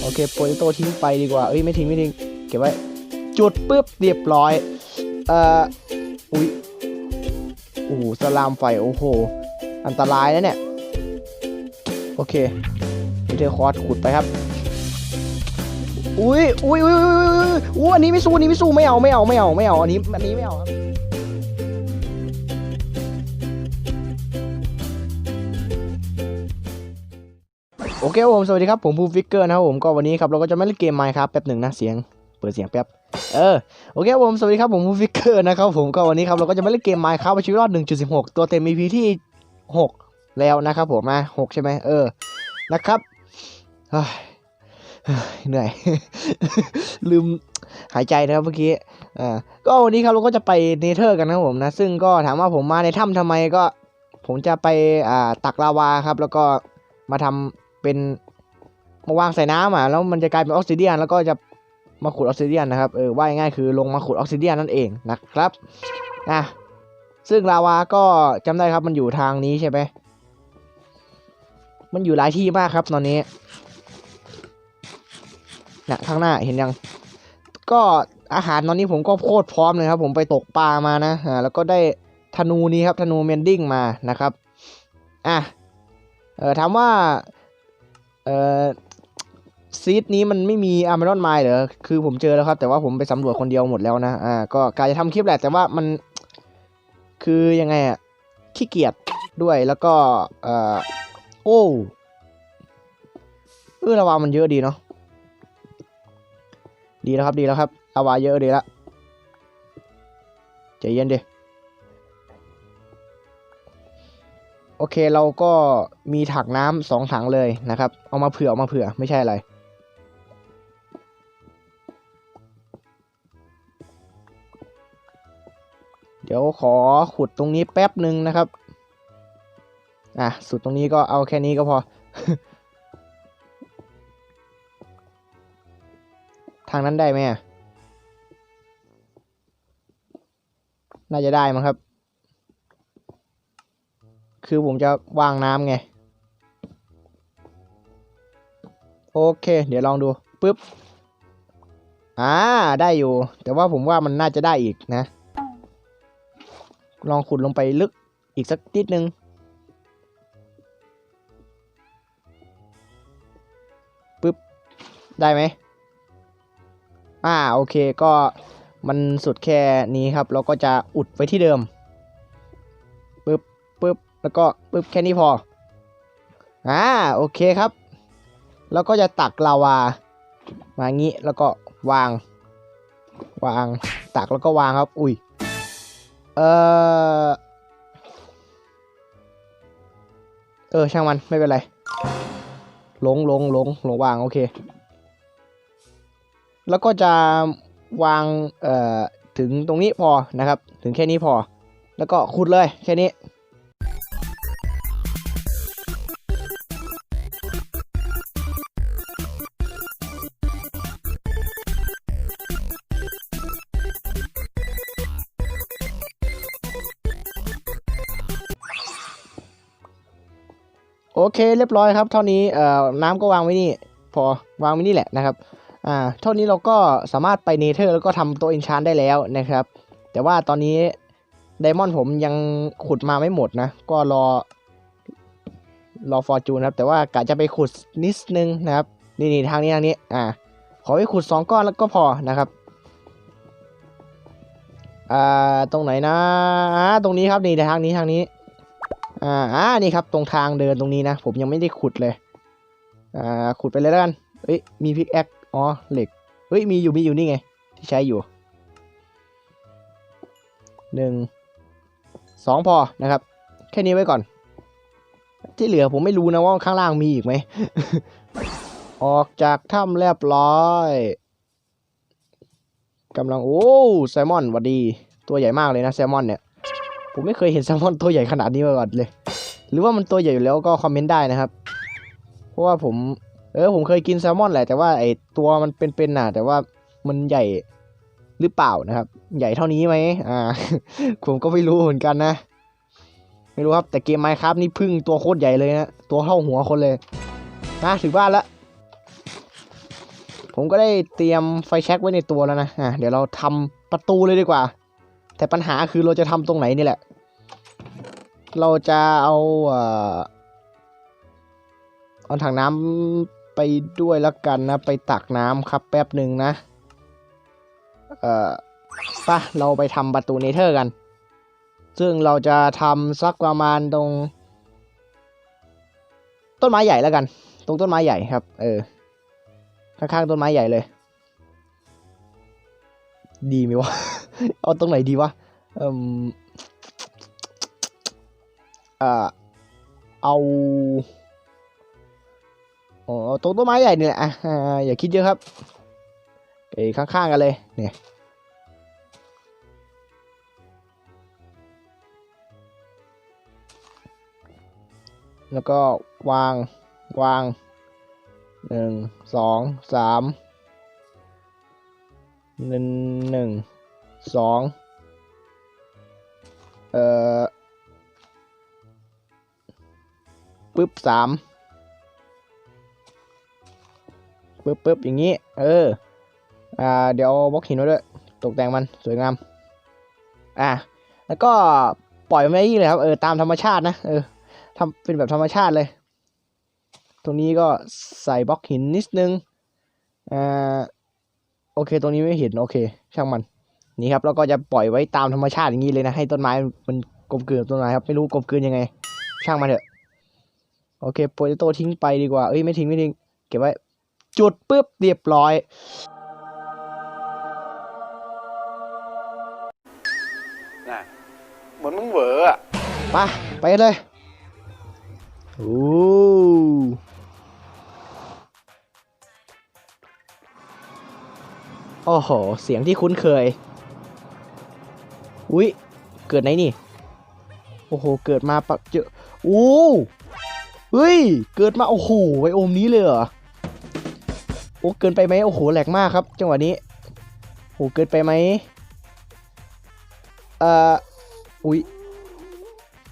โอเคโปเตโต้ทิ้งไปดีกว่า เอ้ยไม่ทิ้งไม่ทิ้ง เก็บไว้ จุดปุ๊บเรียบร้อย เอ่อ อุ้ยโอ้โหสลามไฟ โอ้โห อันตรายนะเนี่ย โอเคมิเทอร์คอร์สขุดไปครับอุ้ยอุ้ยอุ้ยอุ้ยอุ้ยอุ้ยอุ้ยอันนี้ไม่สู้อันนี้ไม่สู้ไม่เอาไม่เอาไม่เอาไม่เอาอันนี้อันนี้ไม่เอาครับ เคผมสวัสดีครับ ผมภูฟิกเกอร์นะครับผมก็วันนี้ครับเราก็จะไม่เล่นเกมไมค์ครับแป๊บหนึ่งนะเสียง เปิดเสียงแป๊บเออโอเคผมสวัสดีครับผมภูฟิกเกอร์นะครับผมก็วันนี้ครับเราก็จะไม่เล่นเกมไมค์ครับชีวิตรอด 1.16 ตัวเต็ม EP ที่ 6 แล้วนะครับผมมา6ใช่ไหมเออนะครับเหนื่อย ลืมหายใจนะครับเมื่อกี้อ่าก็วันนี้ครับเราก็จะไปเนเธอร์กันนะผมนะ ซึ่งก็ถามว่าผมมาในถ้ำทำไมก็ ผมจะไปอ่าตักลาวาครับ แล้วก็มาทำ เป็นมาวางใส่น้ำอะแล้วมันจะกลายเป็นออกซิเดียนแล้วก็จะมาขุดออกซิเดียนนะครับเออว่าง่ายคือลงมาขุดออกซิเดียนนั่นเองนะครับอะซึ่งลาวาก็จำได้ครับมันอยู่ทางนี้ใช่ไหมมันอยู่หลายที่มากครับตอนนี้นะข้างหน้าเห็นยัง ก็อาหารตอนนี้ผมก็โคตรพร้อมเลยครับ ผมไปตกปลามานะอ่าแล้วก็ได้ธนูนี้ครับธนูเมนดิ้งมานะครับอะเออถามว่า เออซีดนี้มันไม่มีอาร์มารอนไมล์เหรอ คือผมเจอแล้วครับ แต่ว่าผมไปสำรวจคนเดียวหมดแล้วนะ อ่า ก็กาจะทำคลิปแหละ แต่ว่ามัน คือยังไงอะขี้เกียจด้วย แล้วก็ เออโอ้เออระวังมันเยอะดีเนาะ ดีแล้วครับ ดีแล้วครับอาวาเยอะดีละใจเย็นดิ โอเคเราก็มีถังน้ำสองถังเลยนะครับ เอามาเผื่อเอามาเผื่อไม่ใช่อะไร เดี๋ยวขอขุดตรงนี้แป๊บหนึ่งนะครับ อะ สุดตรงนี้ก็เอาแค่นี้ก็พอ ทางนั้นได้ไหมน่าจะได้มั้งครับ คือผมจะวางน้ำไง โอเค เดี๋ยวลองดูปึ๊บอ่าได้อยู่ แต่ว่าผมว่ามันน่าจะได้อีกนะ ลองขุดลงไปลึกอีกสักนิดนึงปึ๊บได้ไหมอ่าโอเคก็มันสุดแค่นี้ครับ เราก็จะอุดไว้ที่เดิม แล้วก็ปึ๊บแค่นี้พออ่าโอเคครับ แล้วก็จะตักลาวามางี้แล้วก็วาง วางตักแล้วก็วางครับ อุ้ยเออเออช่างมันไม่เป็นไรลงลงลงลงวางโอเค แล้วก็จะวางเอ่อถึงตรงนี้พอนะครับ ถึงแค่นี้พอ แล้วก็ขุดเลยแค่นี้ เคเรียบร้อยครับ เท่านี้เอ่อน้ำก็วางไว้นี่ พอวางไว้นี่แหละนะครับอ่าเท่านี้เราก็สามารถไปเนเธอร์แล้วก็ทำตัวอินชานได้แล้วนะครับ แต่ว่าตอนนี้ไดมอนด์ผมยังขุดมาไม่หมดนะ ก็รอ รอฟอร์จูนครับ แต่ว่ากะจะไปขุดนิดนึงนะครับ นี่นี่ทางนี้ทางนี้ อ่า ขอไปขุดสองก้อนแล้วก็พอนะครับ อ่า ตรงไหนนะอ่าตรงนี้ครับ นี่ทางนี้ทางนี้ อ่าอ่านี่ครับตรงทางเดินตรงนี้นะผมยังไม่ได้ขุดเลยอ่าขุดไปเลยแล้วกันเอ้ยมีพิกแอคอ๋อเหล็กเฮ้ยมีอยู่มีอยู่นี่ไง ที่ใช้อยู่หนึ่งสองพอนะครับ แค่นี้ไว้ก่อน ที่เหลือผมไม่รู้นะว่าข้างล่างมีอีกไหม ออกจากถ้ำเรียบร้อยกำลัง โอ้แซลมอนหวัดดี ตัวใหญ่มากเลยนะแซลมอนเนี่ย ผมไม่เคยเห็นแซลมอนตัวใหญ่ขนาดนี้มาก่อนเลย หรือว่ามันตัวใหญ่อยู่แล้วก็คอมเมนต์ได้นะครับ เพราะว่าผม เออผมเคยกินแซลมอนแหละแต่ว่าไอตัวมันเป็นๆน่ะ แต่ว่ามันใหญ่หรือเปล่านะครับ ใหญ่เท่านี้ไหมอ่า ผมก็ไม่รู้เหมือนกันนะ ไม่รู้ครับ แต่เกมไมค์ครับนี่พึ่งตัวโคตรใหญ่เลยนะ ตัวเท่าหัวคนเลยนะถึงบ้านละผมก็ได้เตรียมไฟแช็กไว้ในตัวแล้วนะ อะเดี๋ยวเราทำประตูเลยดีกว่า แต่ปัญหาคือเราจะทำตรงไหนนี่แหละ เราจะเอาเอาถังน้ำไปด้วยแล้วกันนะ ไปตักน้ำครับแป๊บหนึ่งนะ เอ่อปะเราไปทำประตูเนเธอร์กัน ซึ่งเราจะทำสักประมาณตรง ต้นไม้ใหญ่แล้วกัน ตรงต้นไม้ใหญ่ครับ เออ ข้างๆต้นไม้ใหญ่เลย ดีไหมวะ เอาตรงไหนดีวะเอ่มเอ่อเอาอ๋อตรงต้นไม้ใหญ่นี่แหละอะอ่าอย่าคิดเยอะครับเอ้ยข้างๆกันเลยเนี่ยแล้วก็วางวางหนึ่งสองสามหนึ่งหนึ่ง สองเอ่อปึ๊บสามปึ๊บปึ๊บอย่างนี้ เออ อ่า เดี๋ยวบล็อกหินไว้ด้วย ตกแต่งมันสวยงาม อะ แล้วก็ปล่อยมันไว้อย่างนี้เลยครับ เออ ตามธรรมชาตินะ เออทำเป็นแบบธรรมชาติเลย ตรงนี้ก็ใส่บล็อกหินนิดนึง อ่า โอเค ตรงนี้ไม่เห็น โอเค ช่างมัน นี่ครับเราก็จะปล่อยไว้ตามธรรมชาติอย่างนี้เลยนะให้ต้นไม้มันกลมกลืนกับต้นไม้ครับไม่รู้กลมกลืนยังไง ช่างมันเถอะโอเคโปรเจโตทิ้งไปดีกว่าเอ้ยไม่ทิ้งไม่ทิ้งเก็บไว้จุดปุ๊บเรียบร้อยน่ะเหมือนมึงเหวออะไปไปกันเลยโอ้โอ้โห เสียงที่คุ้นเคย อุ๊ยเกิดไหนนี่ โอ้โห เกิดมาปะเจอโอ้เฮ้ย เกิดมาโอ้โหไวโอมนี้เลยเหรอ โอ้เกินไปไหมโอ้โหแหลกมากครับ จังหวะนี้โอ้เกินไปไหมเอ่ออุ๊ย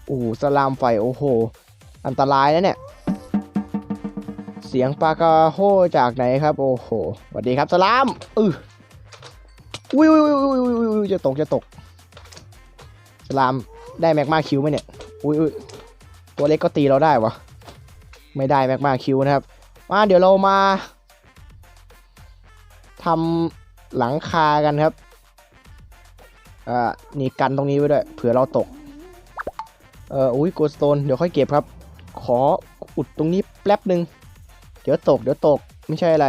โอ้โหสลามไฟโอ้โห อันตรายนะเนี่ย เสียงปากระโฮจากไหนครับ โอ้โหสวัสดีครับสลามอืออุ้ยอุ้ยอุ้ยอุ้ยอุ้ยจะตกจะตก ลามได้แม็กมาคิวไหมเนี่ย อุ้ยตัวเล็กก็ตีเราได้วะ ไม่ได้แม็กมาคิวนะครับ มาเดี๋ยวเรามาทำหลังคากันครับ อ่า นี่กันตรงนี้ไว้ด้วย เผื่อเราตก เอออุ้ยโกสโตน เดี๋ยวค่อยเก็บครับ ขออุดตรงนี้แป๊บหนึ่ง เดี๋ยวตก เดี๋ยวตก ไม่ใช่อะไร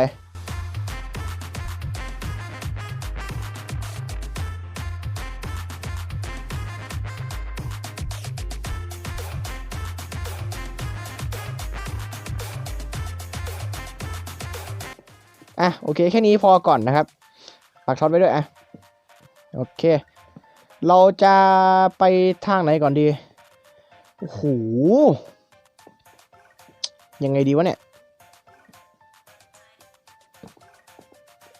เคแค่นี้พอก่อนนะครับ ปักช็อตไว้ด้วยอะโอเค เราจะไปทางไหนก่อนดีโอ้โหยังไงดีวะเนี่ย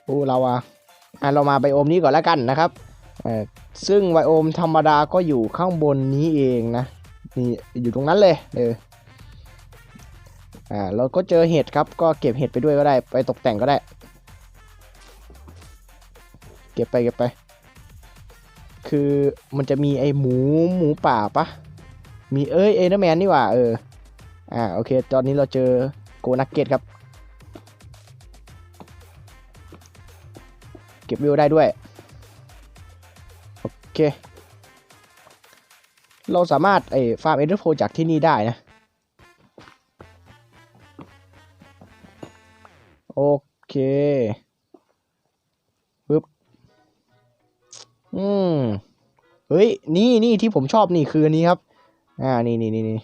โอ้เราอะอะเรามาไบโอมนี้ก่อนแล้วกันนะครับเออซึ่งไบโอมธรรมดาก็อยู่ข้างบนนี้เองนะนี่อยู่ตรงนั้นเลยเอออ่าเราก็เจอเห็ดครับก็เก็บเห็ดไปด้วยก็ได้ ไปตกแต่งก็ได้ เก็บไปเก็บไป คือมันจะมีไอหมูหมูป่าปะมีเอ้ยเอเดอร์แมนนี่หว่าเออ อ่าโอเค ตอนนี้เราเจอโกนักเก็ตครับ เก็บวิวได้ด้วย โอเค เราสามารถไอ้ฟาร์มเอเดอร์โพจากที่นี่ได้นะ โอเค อืมเฮ้ย นี่นี่ที่ผมชอบนี่คืออันนี้ครับ อ่า นี่นี่นี่นี่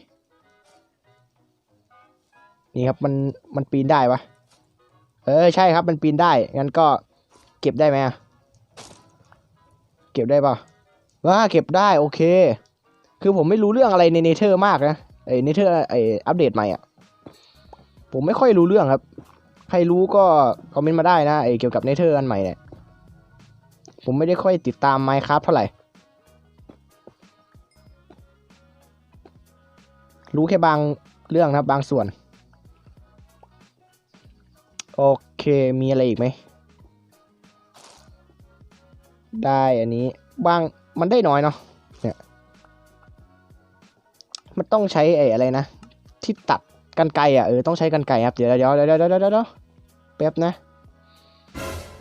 นี่ครับ มัน มันปีนได้ปะเออ ใช่ครับ มันปีนได้ งั้นก็เก็บได้ไหมอะเก็บได้ปะว่าเก็บได้ โอเค คือผมไม่รู้เรื่องอะไรในเนเธอร์มากนะไอเนเธอร์ไออัปเดตใหม่อะ ผมไม่ค่อยรู้เรื่องครับ ใครรู้ก็คอมเมนต์มาได้นะ ไอเกี่ยวกับเนเธอร์อันใหม่เนี่ย ผมไม่ได้ค่อยติดตาม Minecraft เท่าไหร่ รู้แค่บางเรื่องนะครับบางส่วน โอเคมีอะไรอีกไหม ได้อันนี้บางมันได้น้อยเนาะเนี่ยมันต้องใช้ไอ้อะไรนะ ที่ตัดกันไกรอะเออต้องใช้กันไกรครับเดี๋ยวเดี๋ยวเดี๋ยวเดี๋ยวเดี๋ยวเดี๋ยวแป๊บนะ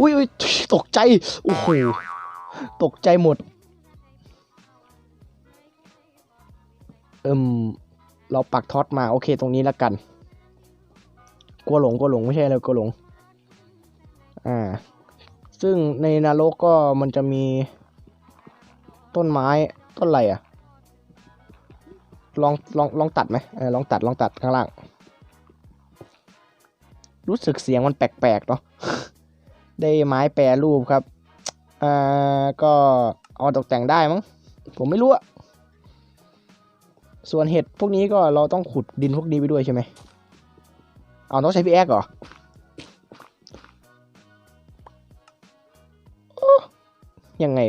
อุ้ยอุ้ยตกใจ โอ้โห ตกใจหมด เอิมเราปักท็อตมา โอเคตรงนี้แล้วกัน กลัวหลงกลัวหลงไม่ใช่เลยกลัวหลง อ่า ซึ่งในนรกก็มันจะมีต้นไม้ต้นอะไรอะลองลองลองตัดไหมเออลองตัดลองตัดข้างล่าง รู้สึกเสียงมันแปลกๆเนาะ ได้ไม้แปรรูปครับอ่าก็เอาตกแต่งได้มั้งผมไม่รู้อะส่วนเห็ดพวกนี้ก็เราต้องขุดดินพวกนี้ไปด้วยใช่ไหมเอาต้องใช้พี่แอ๊กเหรอยังไง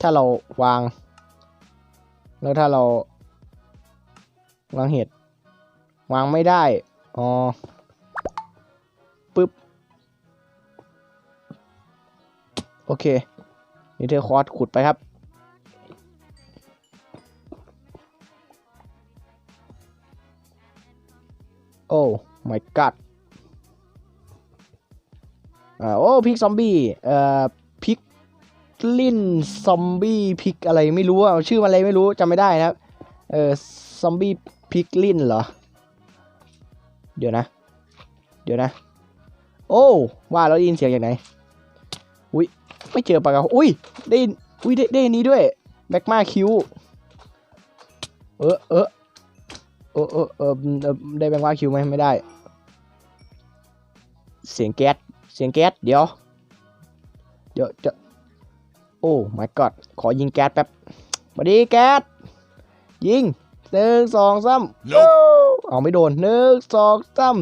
ถ้าเราวาง แล้วถ้าเรา วางเห็ด วางไม่ได้ อ๋อปึ๊บ โอเคนี่เธอคอร์สขุดไปครับ โอ้ my god อ่าโอ้พิกซอมบี้เอ่อพิกลินซอมบี้พิกอะไรไม่รู้อะชื่อมันอะไรไม่รู้จำไม่ได้นะครับเออซอมบี้พิกลินเหรอ เดี๋ยวนะ เดี๋ยวนะ โอ้ว่าเราได้ยินเสียงจากไหน ไม่เจอปากกาอุ้ย ได้ อุ้ย ได้ได้อันนี้ด้วยแบ็กมาคิว เออเออเออเออเออเออได้แบงค์ว่าคิวไหมไม่ได้ เสียงแก๊ส เสียงแก๊ส เดี๋ยว เดี๋ยวจะ โอ้ my god ขอยิงแก๊สแป๊บมาดีแก๊ส ยิงหนึ่งสองสามโอ้เอาไม่โดนหนึ่งสองสาม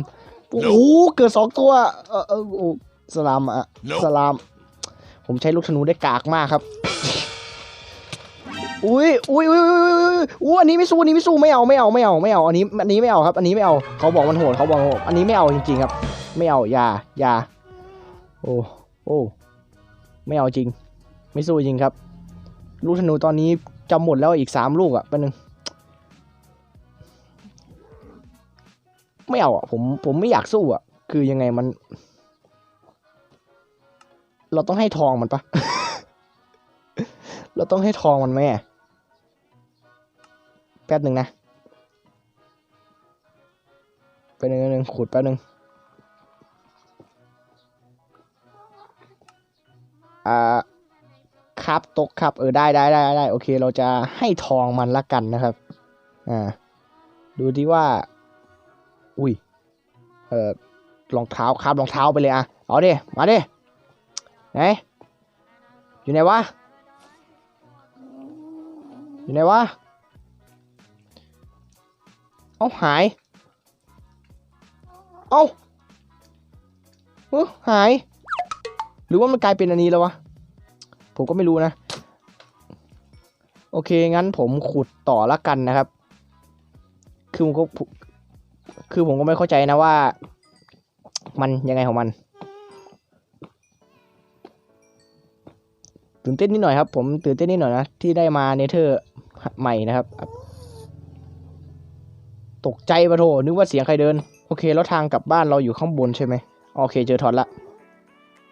โอ้โห เกิดสองตัว เออเออโอ้สลามอะสลาม ผมใช้ลูกธนูได้กากมากครับอุ้ยอุ้ยอุ้ยอุ้ยอุ้ยอันนี้ไม่สู้อันนี้ไม่สู้ไม่เอาไม่เอาไม่เอาไม่เอาอันนี้อันนี้ไม่เอาครับ อันนี้ไม่เอาเขาบอกมันโหดเขาบอกโหดอันนี้ไม่เอาจริงๆครับ ไม่เอาอย่าอย่าโอ้โอ้ไม่เอาจริง ไม่สู้จริงครับ ลูกธนูตอนนี้จำหมดแล้วอีกสามลูกอะแป๊บนึงไม่เอาอะผมผมไม่อยากสู้อะ คือยังไงมัน เราต้องให้ทองมันปะเราต้องให้ทองมันไหมอะแป๊บหนึ่งนะแป๊บหนึ่งแป๊บหนึ่งขุดแป๊บหนึ่งอ่าครับตกครับ เออได้ได้ได้ได้โอเค เราจะให้ทองมันละกันนะครับ อ่า ดูดีว่า อุ้ย เออรองเท้าครับรองเท้าไปเลยอะ เอาดิมาดิ ไหน อยู่ไหนวะ อยู่ไหนวะ เอาหาย เอาเออหาย หรือว่ามันกลายเป็นอันนี้แล้ววะ ผมก็ไม่รู้นะ โอเค งั้นผมขุดต่อละกันนะครับ คือผมก็คือผมก็ไม่เข้าใจนะว่า มันยังไงของมัน ตื่นเต้นนิดหน่อยครับ ผมตื่นเต้นนิดหน่อยนะที่ได้มาเนเธอร์ใหม่นะครับ ตกใจปะโถนึกว่าเสียงใครเดิน โอเค แล้วทางกลับบ้านเราอยู่ข้างบนใช่ไหมโอเค เจอทอนละ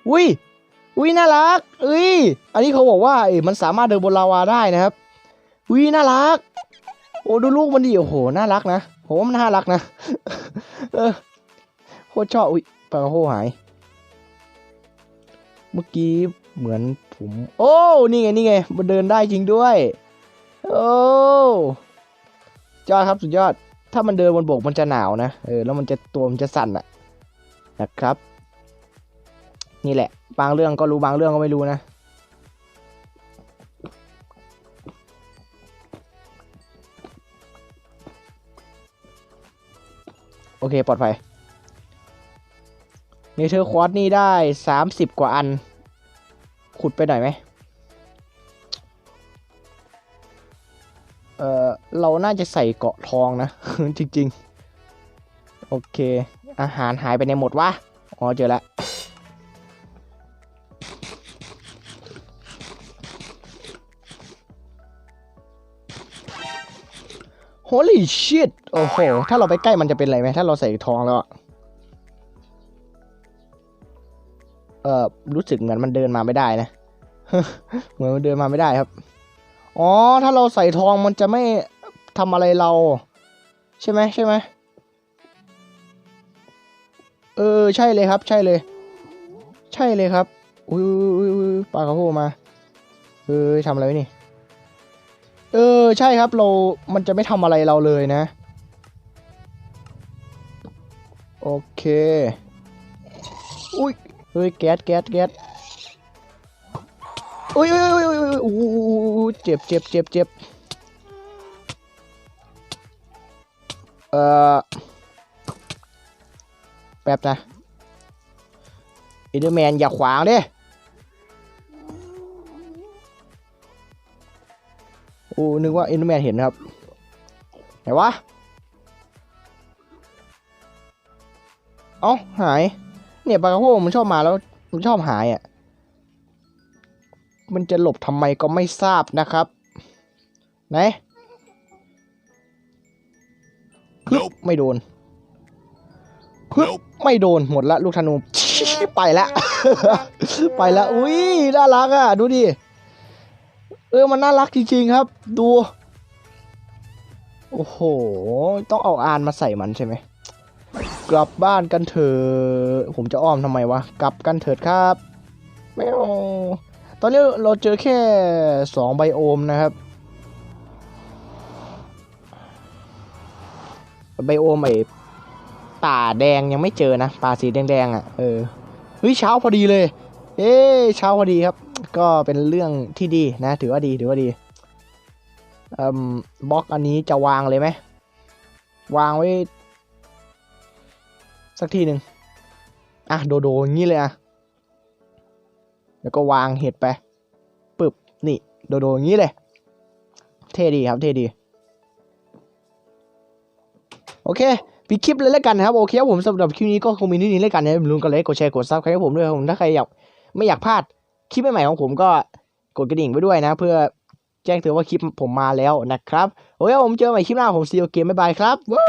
อุ้ยอุ้ยน่ารักเอ้ยอันนี้เขาบอกว่าเอ้มันสามารถเดินบนลาวาได้นะครับอุ้ยน่ารัก โอ้ดูลูกมันดิโอ้โหน่ารักนะผมว่ามันน่ารักนะเออโคตรชอบอุ้ยปลากระโหหาย เมื่อกี้ เหมือนผม โอ้ นี่ไง นี่ไง มันเดินได้จริงด้วย โอ้ยอดครับสุดยอด ถ้ามันเดินบนบกมันจะหนาวนะ เออ แล้วมันจะตัวมันจะสั่นอะนะครับ นี่แหละ บางเรื่องก็รู้บางเรื่องก็ไม่รู้นะ โอเค ปลอดภัยเนเธอร์ควอตนี่ได้สามสิบกว่าอัน ขุดไปหน่อยไหมเออเราน่าจะใส่เกาะทองนะ จริง ๆ โอเค อาหารหายไปในหมดวะอ๋อเจอแล้ว Holy shit โอ้โห ถ้าเราไปใกล้มันจะเป็นไรไหม ถ้าเราใส่ทองแล้วอะ เออรู้สึกเหมือนมันเดินมาไม่ได้นะเหมือนมันเดินมาไม่ได้ครับ อ๋อ ถ้าเราใส่ทองมันจะไม่ทำอะไรเรา ใช่ไหมใช่ไหมเออ ใช่เลยครับ ใช่เลย ใช่เลยครับ อุ้ยอุ้ยอุ้ยปลากระโพมา เออทำอะไรนี่ เออ ใช่ครับเรา มันจะไม่ทำอะไรเราเลยนะ โอเค อุ้ย เฮ้ยแก๊สแก๊สแก๊สอุ้ยอุ้ยอุ้ยอุ้ยอุ้ยอู้หูเจ็บเจ็บเจ็บเจ็บเอ่อแป๊บนะอินเดอร์แมนอย่าขวางดิโอ้นึกว่าอินเดอร์แมนเห็นนะครับไหนวะ เอ้าหาย เนี่ยปลากระโพงมันชอบมาแล้วมันชอบหายอะ มันจะหลบทำไมก็ไม่ทราบนะครับ ไหน Nope ไม่โดน Nope ไม่โดนหมดละลูกธนูไปละ ไปละอุ้ยน่ารักอะ ดูดิ เออมันน่ารักจริงๆครับ ดู โอ้โห ต้องเอาอานมาใส่มันใช่ไหม กลับบ้านกันเถอะผมจะอ้อมทำไมวะ กลับกันเถิดครับไม่เอาตอนนี้เราเจอแค่สองไบโอมนะครับไบโอมไอ้ป่าแดงยังไม่เจอนะป่าสีแดงๆอะเออเฮ้ยเช้าพอดีเลย เอ้ยเช้าพอดีครับ ก็เป็นเรื่องที่ดีนะ ถือว่าดีถือว่าดีอ่มบล็อกอันนี้จะวางเลยไหมวางไว้ สักทีหนึ่งอะโดโดอย่างนี้เลยอะแล้วก็วางเห็ดไปปึบนี่โดโดอย่างนี้เลย เท่ดีครับเท่ดี โอเคปิดคลิปเลยแล้วกันนะครับ โอเคผมสำหรับคลิปนี้ก็คงมีนิดนี้แล้วกันนะอย่าลืมกดไลค์กดแชร์กดซับใครให้ผมด้วยผมถ้าใครอยากไม่อยากพลาดคลิปใหม่ๆของผมก็กดกระดิ่งไว้ด้วยนะ เพื่อแจ้งเตือนว่าคลิปผมมาแล้วนะครับ โอเคผมเจอกันใหม่คลิปหน้าผมซีโอเกมบ๊ายบายครับว้า